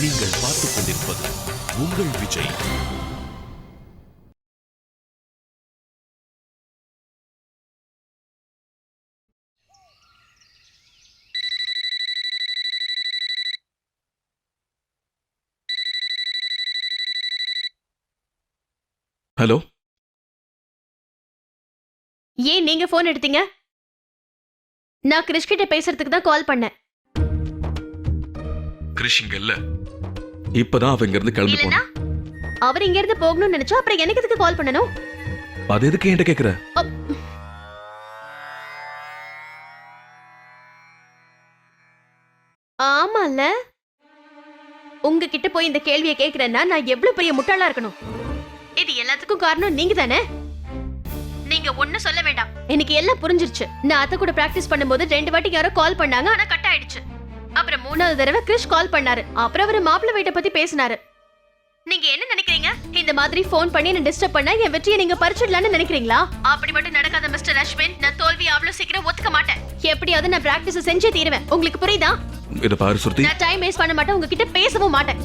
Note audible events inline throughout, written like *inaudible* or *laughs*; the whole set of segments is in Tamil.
நீங்கள் பார்த்துக் கொண்டிருப்பது உங்கள் விஜய். ஹலோ? ஏன் நீங்க போன் எடுத்தீங்க? நான் கிறிஷ் கிட்ட பேசுறதுக்கு தான் கால் பண்ணேன். கிரிஷ் இங்க இல்ல. இப்பதான் அவ இங்க இருந்து கிளம்பி போனா. அவர் இங்க இருந்து போகணும்னு நினைச்சா அப்புறம் எனக்கு எதுக்கு கால் பண்ணணும்? அது எதுக்கு என்கிட்ட கேக்குற? ஆமால உங்ககிட்ட போய் இந்த கேள்வியை கேக்குறேன்னா நான் எவ்வளவு பெரிய முட்டாளா இருக்கணும்? இது எல்லாத்துக்கும் காரணம் நீங்க தானே நீங்க ஒண்ணு சொல்ல வேண்டாம். எனக்கு எல்லாம் புரிஞ்சிருச்சு. நான் அத்தை கூட பிராக்டிஸ் பண்ணும்போது ரெண்டு வாட்டி யாரோ கால் பண்ணாங்க ஆனா கட் ஆயிடுச்சு. அப்புறம் மூணாவது தடவை கிறிஷ் கால் பண்ணாரு. அப்புறம் அவர் மாப்பிள்ளை வீட்டை பத்தி பேசினாரு. நீங்க என்ன நினைக்கிறீங்க? இந்த மாதிரி ஃபோன் பண்ணி என்ன டிஸ்டர்ப் பண்ணா என் வெற்றியை நீங்க பறிச்சிடலாம்னு நினைக்கிறீங்களா? அப்படி மட்டும் நடக்காத மிஸ்டர் அஸ்வின் நான் தோல்வி அவ்வளவு சீக்கிரம் ஒத்துக்க மாட்டேன். எப்படியாவது நான் பிராக்டிஸ் செஞ்சே தீருவேன். உங்களுக்கு புரியுதா? இத பாரு சுருதி. நான் டைம் வேஸ்ட் பண்ண மாட்டேன். உங்ககிட்ட பேசவும் மாட்டேன்.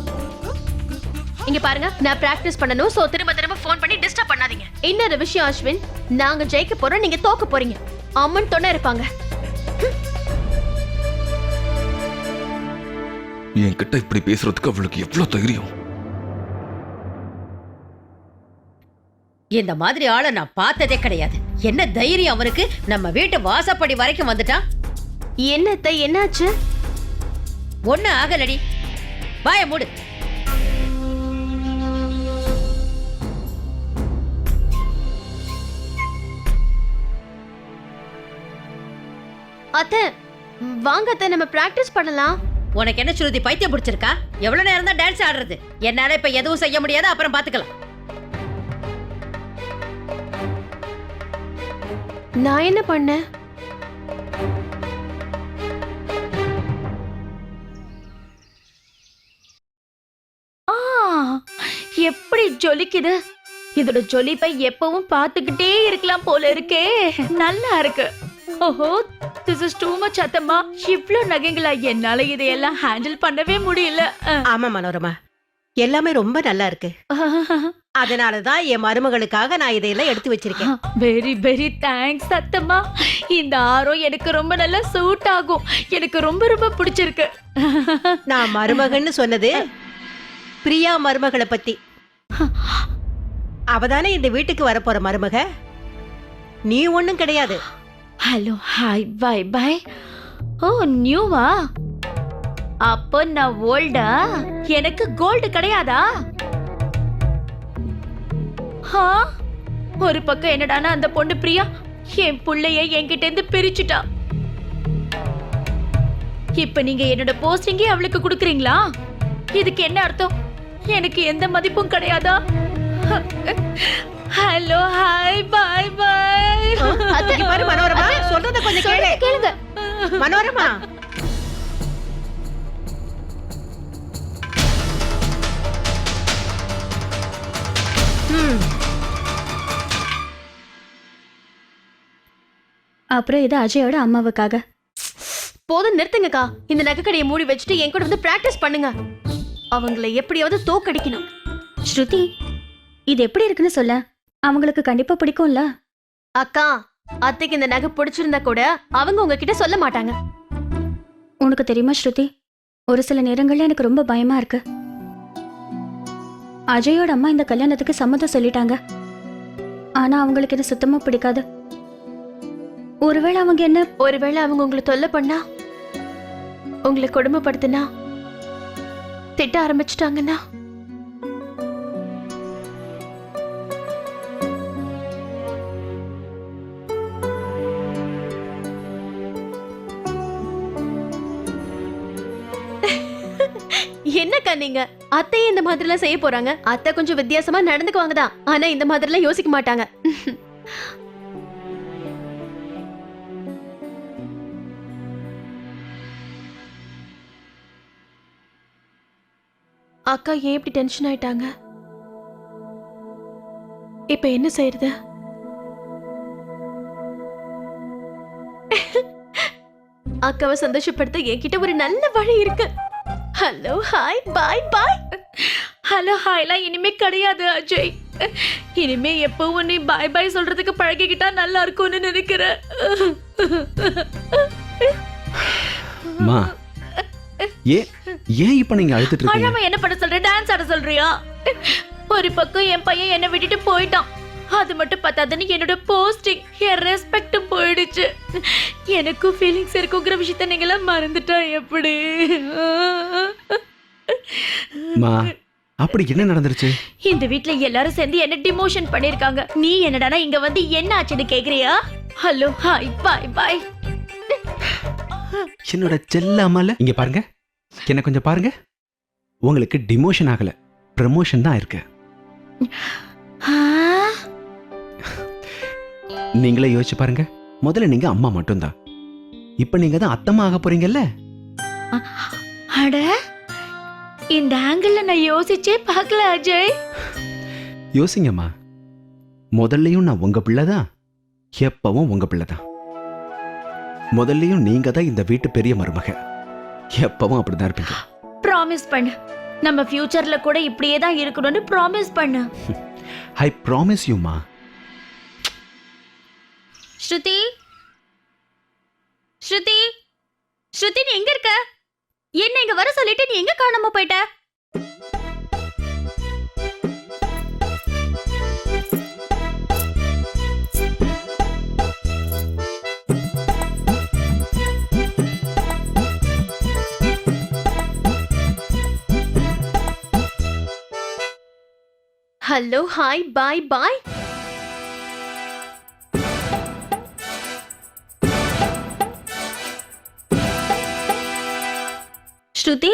இங்க பாருங்க நான் பிராக்டிஸ் பண்ணனும் சோ திரும்ப திரும்ப ஃபோன் பண்ணி டிஸ்டர்ப் பண்ணாதீங்க. இன்னொரு விஷயம் அஸ்வின். நாங்க ஜெயிக்க போறோம் நீங்க தோக்க போறீங்க. அம்மன் தொண்ண இருப்பாங்க. என்கிட்ட இப்படி பேசுறதுக்கு அவளுக்கு எவ்வளவு தைரியம்? இந்த மாதிரி ஆளை நான் பார்த்ததே கிடையாது. என்ன தைரியம் அவனுக்கு நம்ம வீட்டு வாசப்படி வரைக்கும் வந்துட்டான் என்னத்த என்னாச்சு? ஒண்ணு ஆகலடி. வாய மூடு. அத்தை வாங்க அத்தை நம்ம பிராக்டிஸ் பண்ணலாம். உனக்கு என்ன சுருதி பைத்தியம் பிடிச்சிருக்கா? எவ்வளவு நேரம் தான் டான்ஸ் ஆடுறது? என்னால இப்ப எதுவும் செய்ய முடியாது அப்புறம் பாத்துக்கலாம். நான் என்ன பண்ணேன் எப்படி ஜொலிக்குது? இதோட ஜொலிப்பை எப்பவும் பார்த்துக்கிட்டே இருக்கலாம் போல இருக்கே. நல்லா இருக்கு. ஓஹோ திஸ் இஸ் டூ மச் அத்தம்மா. இவ்ளோ நகைங்களா? என்னால இதையெல்லாம் ஹேண்டில் பண்ணவே முடியல. ஆமா மனோரமா. எல்லாமே ரொம்ப நல்லா இருக்கு. *laughs* அதனாலதான் என் மருமகளுக்காக நான் இதையெல்லாம் எடுத்து வச்சிருக்கேன். வெரி வெரி தேங்க்ஸ் அத்தம்மா. இந்த ஆரம் எனக்கு ரொம்ப நல்லா சூட் ஆகும். எனக்கு ரொம்ப ரொம்ப பிடிச்சிருக்கு. *laughs* நான் மருமகன்னு சொன்னது பிரியா மருமகளை பத்தி. அவதானே இந்த வீட்டுக்கு வரப்போற மருமக? நீ ஒண்ணும் கிடையாது. ஹலோ ஹாய் பாய் பை ஓ நியூவா அப்போ நான் ஓல்டா எனக்கு கோல்டு கிடையாதா? ஹா ஒரு பக்கம் என்னடானா அந்த பொண்ணு பிரியா? என் பிள்ளைய என்கிட்ட இருந்து பிரிச்சுட்டா. இப்ப நீங்க என்னோட போஸ்டிங்கே அவளுக்கு கொடுக்குறீங்களா? இதுக்கு என்ன அர்த்தம்? எனக்கு எந்த மதிப்பும் கிடையாதா? ஹலோ ஹாய் பை பாய் இங்க பாரு மனோரமா. சொல்றத கொஞ்சம் கேளு. கேளுங்க. மனோரமா. அப்புறம் இது அஜயோட அம்மாவுக்காக. போதும் நிறுத்துங்கக்கா. இந்த நகைக்கடையை மூடி வச்சுட்டு என் கூட வந்து பிராக்டிஸ் பண்ணுங்க. அவங்கள எப்படியாவது தோக்கடிக்கணும். ஸ்ருதி இது எப்படி இருக்குன்னு சொல்ல? அவங்களுக்கு கண்டிப்பா பிடிக்கும்ல? அக்கா அத்தைக்கு இந்த நகை பிடிச்சிருந்தா கூட அவங்க உங்ககிட்ட சொல்ல மாட்டாங்க. உனக்கு தெரியுமா ஸ்ருதி? ஒரு சில நேரங்கள்ல எனக்கு ரொம்ப பயமா இருக்கு. அஜயோட அம்மா இந்த கல்யாணத்துக்கு சம்மதம் சொல்லிட்டாங்க. ஆனா அவங்களுக்கு இது சுத்தமா பிடிக்காது. ஒருவேளை அவங்க என்ன ஒருவேளை அவங்க உங்களை தொல்லை பண்ணா? உங்களை கொடுமைப்படுத்தினா? திட்ட ஆரம்பிச்சிட்டாங்கன்னா? என்னக்கா நீங்க? அத்தையே இந்த மாதிரிலாம் செய்ய போறாங்க. அத்தை கொஞ்சம் வித்தியாசமா நடந்துக்குவாங்க தான் ஆனா இந்த மாதிரிலாம் யோசிக்க மாட்டாங்க. அக்கா ஏன் இப்படி டென்ஷன் ஆயிட்டாங்க? இப்ப என்ன செய்யறது அக்காவை சந்தோஷப்படுத்த என்கிட்ட ஒரு நல்ல வழி இருக்கு. Hello hi bye bye hello ஹாய்லாம் இனிமே கிடையாது அஜய். இனிமே எப்பவும் நீ பாய் பாய் சொல்றதுக்கு பழகிக்கிட்டா நல்லா இருக்கும்னு நினைக்கிறேன் மா ஏன் ஏன் இப்ப நீங்க அழுத்துட்டு இருக்கீங்க? என்ன பண்ண சொல்ற? டான்ஸ் ஆட சொல்றியா? ஒரு பக்கம் என் பையன் என்னை விட்டுட்டு போயிட்டான். அது மட்டும் பத்தாதுன்னு என்னோட போஸ்டிங் என் ரெஸ்பெக்டும் போயிடுச்சு. எனக்கும் ஃபீலிங்ஸ் இருக்குங்கிற விஷயத்த நீங்களாம் மறந்துட்டா எப்படி? மா அப்படி என்ன நடந்துருச்சு? இந்த வீட்ல எல்லாரும் சேர்ந்து என்ன டிமோஷன் பண்ணிருக்காங்க. நீ என்னடானா இங்க வந்து என்ன ஆச்சுன்னு கேக்குறியா? ஹலோ ஹாய் பாய் பாய் என்னோட செல்ல அம்மால? இங்க பாருங்க. என்ன கொஞ்சம் பாருங்க. உங்களுக்கு டிமோஷன் ஆகல. ப்ரமோஷன் தான் இருக்கு. நீங்களே யோசிச்சு பாருங்க. முதல்ல நீங்க அம்மா மட்டும்தான். இப்ப நீங்க தான் அத்தம்மா ஆக போறீங்கல்ல? அட இந்த ஆங்கிள் நான் யோசிச்சே பார்க்கல அஜய். யோசிங்கம்மா. முதல்லையும் நான் உங்க பிள்ளை தான். எப்பவும் உங்க பிள்ளை தான். முதல்லையும் நீங்க தான் இந்த வீட்டு பெரிய மருமக. எப்பவும் அப்படிதான் இருப்பீங்க. ப்ராமிஸ் பண்ணு. நம்ம ஃபியூச்சர்ல கூட இப்படியே தான் இருக்கணும்னு ப்ராமிஸ் பண்ணு. ஐ ப்ராமிஸ் யூமா ஸ்ருதி? ஸ்ருதி? ஸ்ருதி நீ எங்க இருக்க? என்ன இங்க வர சொல்லிட்டு நீ எங்க காணாம போயிட்ட? Hello hi bye bye. Shruti?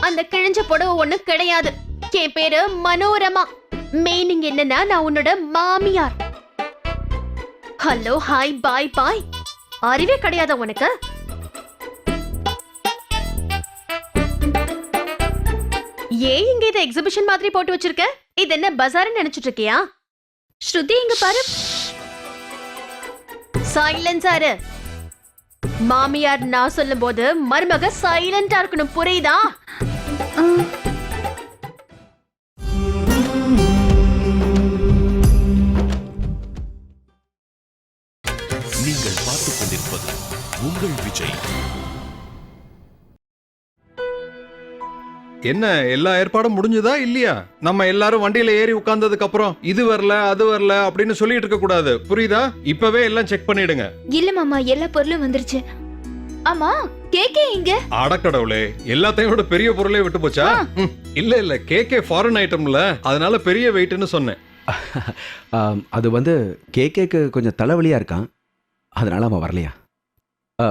அந்த கிழிஞ்ச புடவை ஒண்ணு கிடையாது. என் பேரு மனோரமா. மீனிங் என்னன்னா நான் உன்னோட மாமியார். ஹலோ ஹாய் பாய் பாய் அறிவே கிடையாதா உனக்கு? ஏன் இங்க இதை எக்ஸிபிஷன் மாதிரி போட்டு வச்சிருக்க? இது என்ன பஜார்னு நினைச்சிட்டு இருக்கியா? ஸ்ருதி இங்க பாரு. சைலன்ஸா இரு. மாமியார் நான் சொல்லும்போது மருமக சைலண்டா இருக்கணும். புரியுதா? நீங்கள் பார்த்துக் கொண்டிருப்பது உங்கள் விஜய். என்ன எல்லா ஏற்பாடும் முடிஞ்சுதா இல்லையா? நம்ம எல்லாரும் வண்டியில ஏறி உட்கார்ந்ததுக்கு அப்புறம் இது வரல அது வரல அப்படின்னு சொல்லிட்டு இருக்க கூடாது. புரியுதா? இப்பவே எல்லாம் செக் பண்ணிடுங்க. இல்ல மாமா எல்லா பொருளும் வந்துருச்சு. ஆமா கேக்கே இங்க அடக்கடவுளே எல்லாத்தையும் விட பெரிய பொருளே விட்டு போச்சா? ம், இல்ல இல்ல கேக்கே ஃபாரின் ஐட்டம்ல அதனால பெரிய வெயிட்னு சொன்னேன். *laughs* அது வந்து கேக்கேக்கு கொஞ்சம் தலைவலியா இருக்கான். அதனால அவன் வரலையா? ஆ,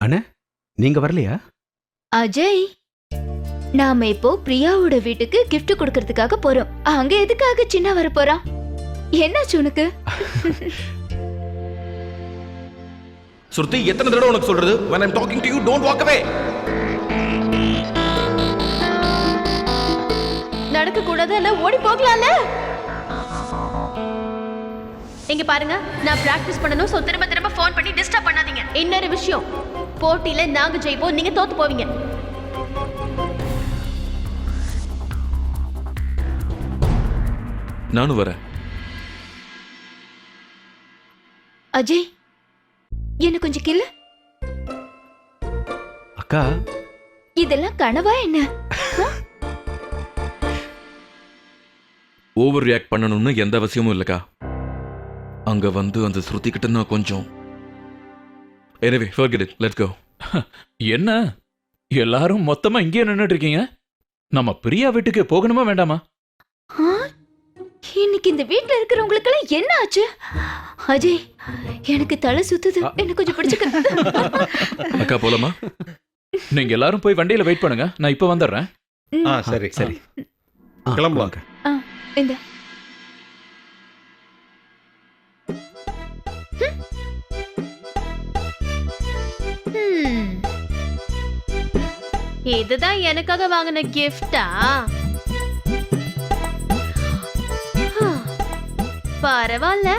அண்ணே நீங்க வரலையா? அஜய். நாம இப்போ பிரியாவோட வீட்டுக்கு gift கொடுக்கறதுக்காக போறோம். அங்க எதுக்காக சின்ன வர போறான் என்னாச்சு உனக்கு? *laughs* சுருதி எத்தனை தடவை உனக்கு சொல்றது? When i'm talking to you don't walk away. நடக்க கூடாது இல்ல ஓடி போகலாம்ல? இங்க பாருங்க நான் பிராக்டிஸ் பண்ணனும் சோ திரும்ப திரும்ப ஃபோன் பண்ணி டிஸ்டர்ப் பண்ணாதீங்க. இன்னொரு விஷயம் போட்டியில நாங்க ஜெயிப்போம் நீங்க தோத்து போவீங்க. நானும் வரேன். அஜய் என்ன கொஞ்சம் கில்ல அக்கா. இதெல்லாம் கனவா என்ன? ஓவர் ரியாக்ட் பண்ணணும்னு எந்த அவசியமும் இல்லக்கா. அங்க வந்து அந்த ஸ்ருதி கிட்ட நான் கொஞ்சம். எனவே forget it. Let's go. என்ன? எல்லாரும் மொத்தமா இங்கே நின்னுட்டு இருக்கீங்க? நம்ம பிரியா வீட்டுக்கு போகணுமா வேண்டாமா? இன்னைக்கு இந்த வீட்ல இருக்கிறவங்களுக்கு எல்லாம் என்ன ஆச்சு? அஜய் எனக்கு தலை சுத்துது. என்ன கொஞ்சம் பிடிச்சுக்க. அக்கா போலாமா? நீங்க எல்லாரும் போய் வண்டியில வெயிட் பண்ணுங்க. நான் இப்ப வந்துடுறேன். ஆ சரி சரி. ஆ, கிளம்பலாம். இந்த. இதுதான் எனக்காக வாங்கின கிஃப்டா பரவாயில்ல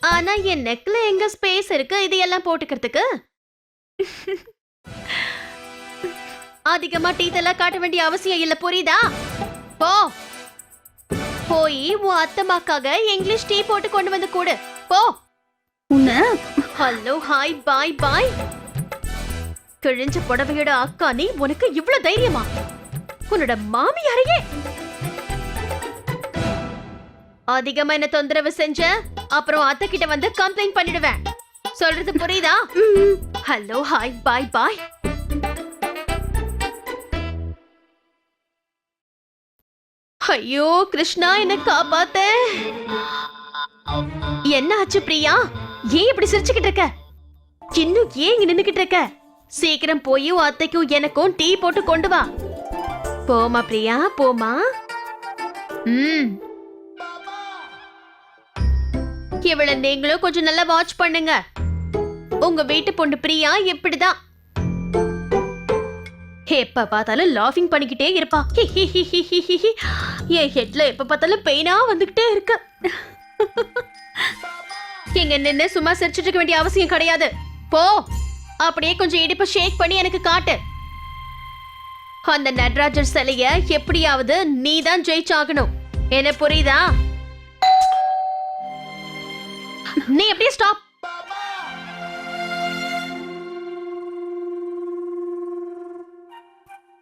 ஆனா என் நெக்ல எங்க ஸ்பேஸ் இருக்கு? இது எல்லாம் போட்டுக்கிறதுக்கு? அதிகமா டீத் எல்லாம் காட்ட வேண்டிய அவசியம் இல்ல புரியுதா? போ. போய் உன் அத்தம்மாக்காக இங்கிலீஷ் டீ போட்டு கொண்டு வந்து கொடு. போ. உன்னை? ஹலோ ஹாய் பாய் பாய் கிழிஞ்ச புடவையோட அக்கா நீ உனக்கு இவ்வளவு தைரியமா? உன்னோட மாமியாரையே. அதிகமா என்ன தொந்தரவு செஞ்ச அப்புறம் அத்தை கிட்ட வந்து கம்ப்ளைண்ட் பண்ணிடுவேன். சொல்றது புரியுதா? ஹலோ ஹாய் பாய் பாய் ஐயோ கிருஷ்ணா என்ன காப்பாத்த. என்ன ஆச்சு பிரியா? ஏன் இப்படி சிரிச்சுக்கிட்டு இருக்க? இன்னும் ஏன் இங்க நின்னுக்கிட்டு இருக்க? சீக்கிரம் போய் அத்தைக்கும் எனக்கும் டீ போட்டு கொண்டு வா. போமா பிரியா போமா ம். இவள நீங்களும் கொஞ்சம் நல்லா வாட்ச் பண்ணுங்க. உங்க வீட்டு பொண்ணு பிரியா இப்படிதான். எப்ப பார்த்தாலும் லாஃபிங் பண்ணிக்கிட்டே இருப்பா. ஹி, ஹி, ஹி, ஹி, என் ஹெட்ல எப்ப பார்த்தாலும் பெயினா வந்துகிட்டே இருக்கு. இங்க நின்னு சும்மா சிரிச்சிட்டு இருக்க வேண்டிய அவசியம் கிடையாது. போ. அப்படியே கொஞ்சம் இடுப்ப ஷேக் பண்ணி எனக்கு காட்டு. அந்த நடராஜர் சிலைய எப்படியாவது நீ தான் ஜெயிச்சாகணும். என்ன புரியுதா? நீ அப்படியே ஸ்டாப்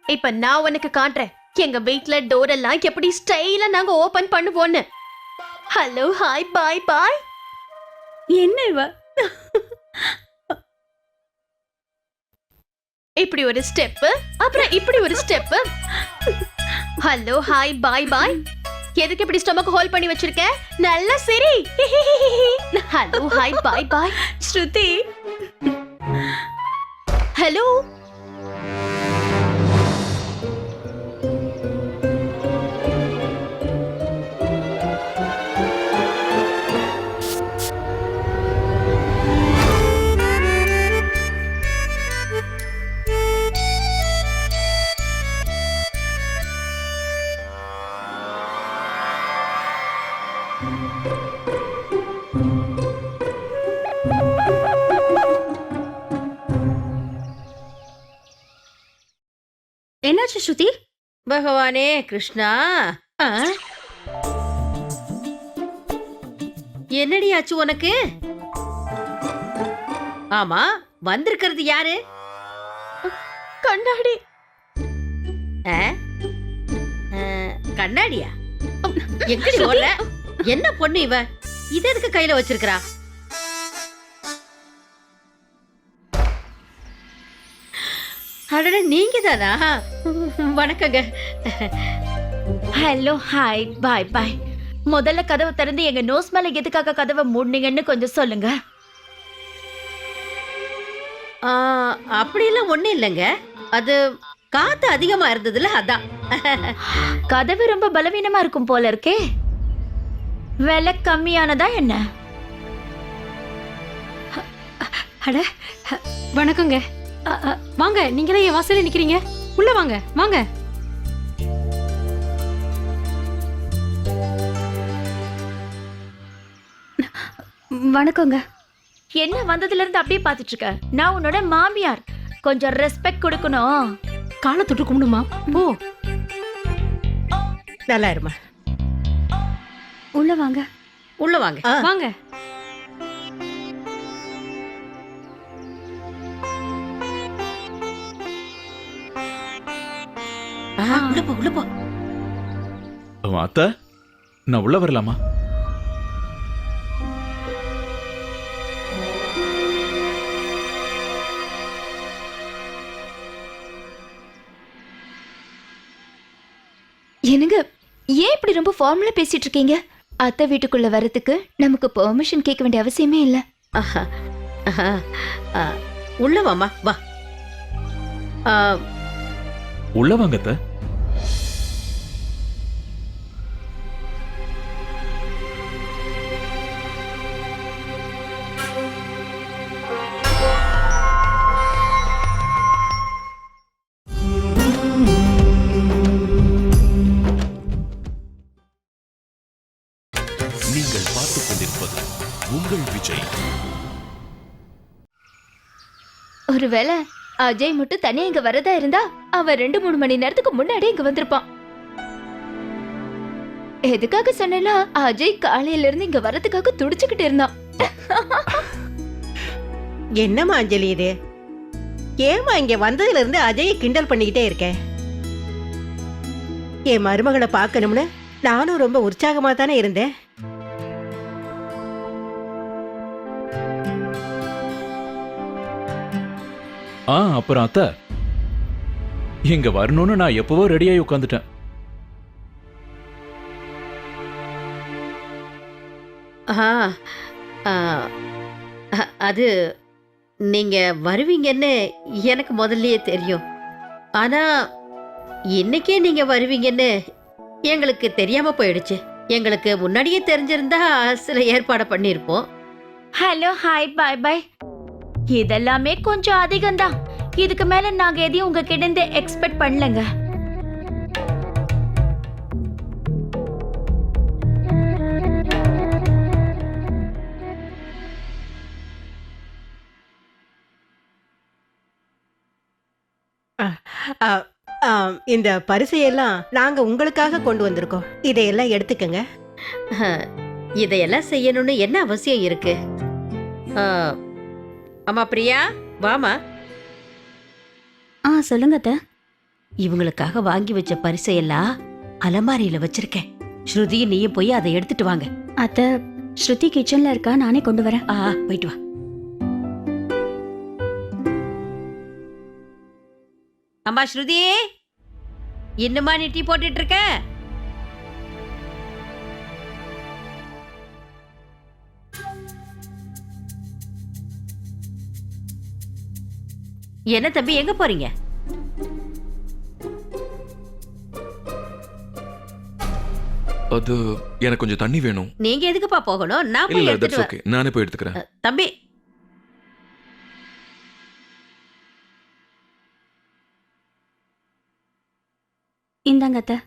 இப்ப நான் உனக்கு காட்டுறேன் எங்க வீட்ல டோர் எல்லாம் எப்படி ஸ்டைலா நாங்க ஓபன் பண்ணுவோன்னு. ஹலோ ஹாய் பாய் பாய் என்ன இவ? இப்படி ஒரு ஸ்டெப் அப்புறம் இப்படி ஒரு step hello hi bye bye எதுக்கு இப்படி ஸ்டொமக் ஹோல் பண்ணி வச்சிருக்க? நல்ல சரி. Hello hi bye bye Shruti. Hello என்னாச்சு ஸ்ருதி? பகவானே கிருஷ்ணா. ஆ? என்னடி ஆச்சு உனக்கு? ஆமா வந்திருக்கிறது யாரு? கண்ணாடி. ஆ? ஆ, கண்ணாடியா? எங்கடி ஓடுற? என்ன பொண்ணு இவ? இது எதுக்கு கையில வச்சிருக்கிறா? அடட நீங்க தானா வணக்கங்க. ஹலோ ஹாய் பாய் பாய் முதல்ல கதவை திறந்து எங்க நோஸ் மேல எதுக்காக கதவை மூடுனீங்கன்னு கொஞ்சம் சொல்லுங்க. அப்படியெல்லாம் ஒண்ணும் இல்லைங்க. அது காத்து அதிகமா இருந்ததுல அதான். கதவு ரொம்ப பலவீனமா இருக்கும் போல இருக்கே. விலை கம்மியானதா என்ன? அட வணக்கங்க. வாங்க நீங்களே என் வாசல்ல நிக்கிறீங்க. உள்ள வாங்க வாங்க. வணக்கங்க. என்ன வந்ததுல இருந்து அப்படியே பாத்துட்டு இருக்க நான் உன்னோட மாமியார். கொஞ்சம் ரெஸ்பெக்ட் கொடுக்கணும். காலை தொட்டு கும்பிடுமா? போ. நல்லா இருமா உள்ள வாங்க. உள்ள வாங்க. வாங்க உள்ள போ உள்ள போ அத்தை நான் உள்ள வரலாமா? என்னங்க ஏன் இப்படி ரொம்ப ஃபார்மலா பேசிட்டு இருக்கீங்க? அத்தை வீட்டுக்குள்ள வரதுக்கு நமக்கு பெர்மிஷன் கேட்க வேண்டிய அவசியமே இல்ல. உள்ள வாமா வா. உள்ள வாங்க ஒருவேளை அஜய் மட்டும் தனியா இங்க வரதா இருந்தா அவன் ரெண்டு மூணு மணி நேரத்துக்கு முன்னாடி இங்க வந்திருப்பான். எதுக்காக சொன்னேன்னா அஜய் காலையில இருந்து இங்க வரதுக்காக துடிச்சுக்கிட்டு இருந்தான். என்னம்மா அஞ்சலி இது? ஏமா இங்க வந்ததுல இருந்து அஜயை கிண்டல் பண்ணிக்கிட்டே இருக்கேன் என் மருமகளை பார்க்கணும்னு நானும் ரொம்ப உற்சாகமா தானே இருந்தேன். ஆ அப்புறம் அத்தை. இங்க வரணும்னு நான் எப்பவோ ரெடியாகி உட்காந்துட்டேன் ஆ ஆ, அ- அது நீங்க வருவீங்கன்னு எனக்கு முதல்லயே தெரியும். ஆனா இன்னைக்கே நீங்க வருவீங்கன்னு எங்களுக்கு தெரியாம போயிடுச்சு. எங்களுக்கு முன்னாடியே தெரிஞ்சிருந்தா சில ஏற்பாடு பண்ணியிருப்போம். ஹலோ ஹாய் பை பை இதெல்லாமே கொஞ்சம் அதிகம்தான். இதுக்கு மேல நாங்க எதையும் உங்ககிட்ட இருந்து எக்ஸ்பெக்ட் பண்ணலங்க. இந்த பரிசையெல்லாம் நாங்க உங்களுக்காக கொண்டு வந்திருக்கோம். இதையெல்லாம் எடுத்துக்கங்க. இதையெல்லாம் செய்யணும்னு என்ன அவசியம் இருக்கு? அம்மா பிரியா. வாமா ஆ சொல்லுங்க அத்தை. இவங்களுக்காக வாங்கி வச்ச பரிசையெல்லாம் அலமாரியில வச்சிருக்கேன். ஸ்ருதி நீயும் போய் அதை எடுத்துட்டு வாங்க. அத்தை ஸ்ருதி கிச்சன்ல இருக்கா? நானே கொண்டு வரேன். ஆ போயிட்டு வா. அம்மா ஸ்ருதி. இன்னுமா நீ டீ போட்டுட்டு இருக்க? என்ன தம்பி எங்க போறீங்க? அது எனக்கு கொஞ்சம் தண்ணி வேணும். நீங்க எதுக்குப்பா போகணும்? நான் போய் இல்ல எடுத்துட்டு தட்ஸ். ஓகே நானே போய் எடுத்துக்கிறேன். தம்பி. இந்தாங்க அத்தை.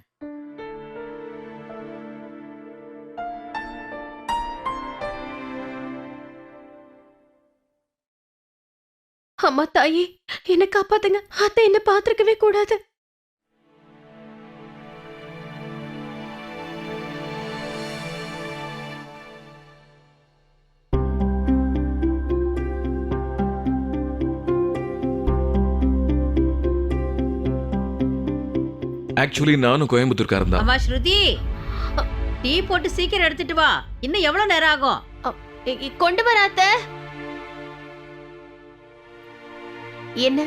அம்மா தாயே. என்ன காப்பாத்துங்க. அத்தை என்ன பாத்திருக்கவே கூடாது. ஆக்சுவலி நானும் கோயம்புத்தூர்காரன் தான். அம்மா ஸ்ருதி. டீ போட்டு சீக்கிரம் எடுத்துட்டு வா. இன்னும் எவ்வளவு நேரம் ஆகும்? கொண்டு வர என்ன?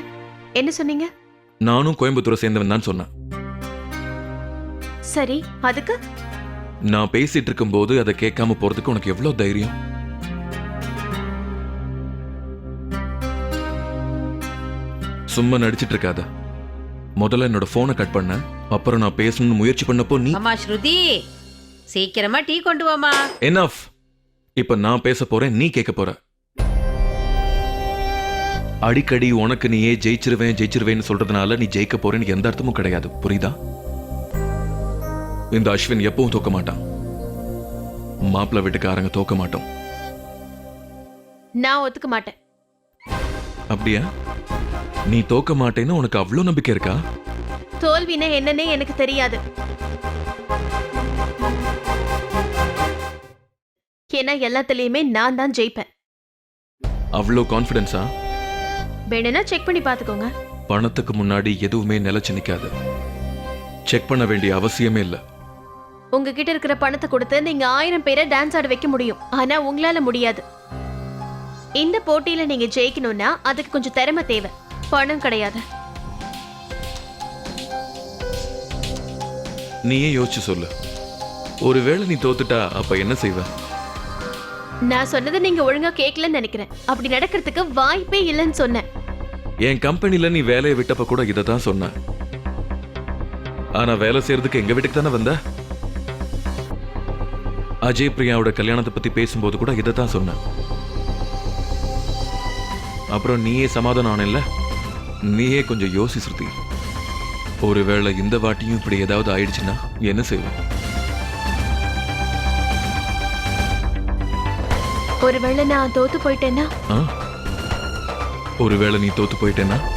என்ன சொன்னீங்க? நானும் கோயம்புத்தூரை சேர்ந்தவன் தான் சொன்னேன். சரி அதுக்கு? நான் பேசிட்டு இருக்கும்போது அதை கேட்காம போறதுக்கு உனக்கு எவ்வளவு தைரியம்? சும்மா நடிச்சிட்டு இருக்காத. முதல்ல என்னோட போனை கட் பண்ண. அப்புறம் நான் பேசணும்னு முயற்சி பண்ணப்போ நீ அம்மா ஸ்ருதி! சீக்கிரமா டீ கொண்டு வாமா எனாஃப் இப்ப நான் பேச போறேன் நீ கேட்க போற. அடிக்கடி உனக்கு நீயே ஜெயிச்சிருவேன் ஜெயிச்சிருவேன்னு சொல்றதுனால நீ ஜெயிக்க போறேன்னு எந்த அர்த்தமும் கிடையாது. புரியுதா? இந்த அஸ்வின் எப்பவும் தோக்க மாட்டான். மாப்பிள்ளை வீட்டுக்காரங்க தோக்க மாட்டோம். நான் ஒத்துக்க மாட்டேன். அப்படியா? நீ தோக்க மாட்டேன்னு உனக்கு அவ்வளோ நம்பிக்கை இருக்கா? தோல்வினா என்னன்னே எனக்கு தெரியாது. ஏன்னா எல்லாத்துலயுமே நான் தான் ஜெயிப்பேன். அவ்வளோ கான்ஃபிடென்ஸா வேணும்னா செக் பண்ணி பாத்துக்கோங்க பணத்துக்கு முன்னாடி எதுவுமே நிலைச்சு நிக்காது. செக் பண்ண வேண்டிய அவசியமே இல்லை. உங்ககிட்ட இருக்கிற பணத்தை கொடுத்து நீங்க ஆயிரம் பேரை டான்ஸ் ஆட வைக்க முடியும். ஆனா உங்களால முடியாது. இந்த போட்டியில நீங்க ஜெயிக்கணும்னா அதுக்கு கொஞ்சம் திறமை தேவை. பணம் கிடையாது. நீயே யோசிச்சு சொல்லு. ஒருவேளை நீ தோத்துட்டா அப்ப என்ன செய்வ? நான் சொன்னதை நீங்க ஒழுங்கா கேட்கலன்னு நினைக்கிறேன். அப்படி நடக்கிறதுக்கு வாய்ப்பே இல்லைன்னு சொன்னேன். என் கம்பெனில நீ வேலையை விட்டப்ப கூட இதை தான் சொன்ன. ஆனா வேலை செய்யறதுக்கு எங்க வீட்டுக்கு தானே வந்த? அஜய் பிரியாவோட கல்யாணத்தை பத்தி பேசும்போது கூட இதை தான் சொன்ன. அப்புறம் நீயே சமாதானம் ஆனல்ல? நீயே கொஞ்சம் யோசி ஸ்ருதி. ஒருவேளை இந்த வாட்டியும் இப்படி ஏதாவது ஆயிடுச்சுன்னா என்ன செய்வ? ஒருவேளை நான் தோத்து போயிட்டேன்னா? ஒருவேளை நீ தோத்து போயிட்டேன்னா?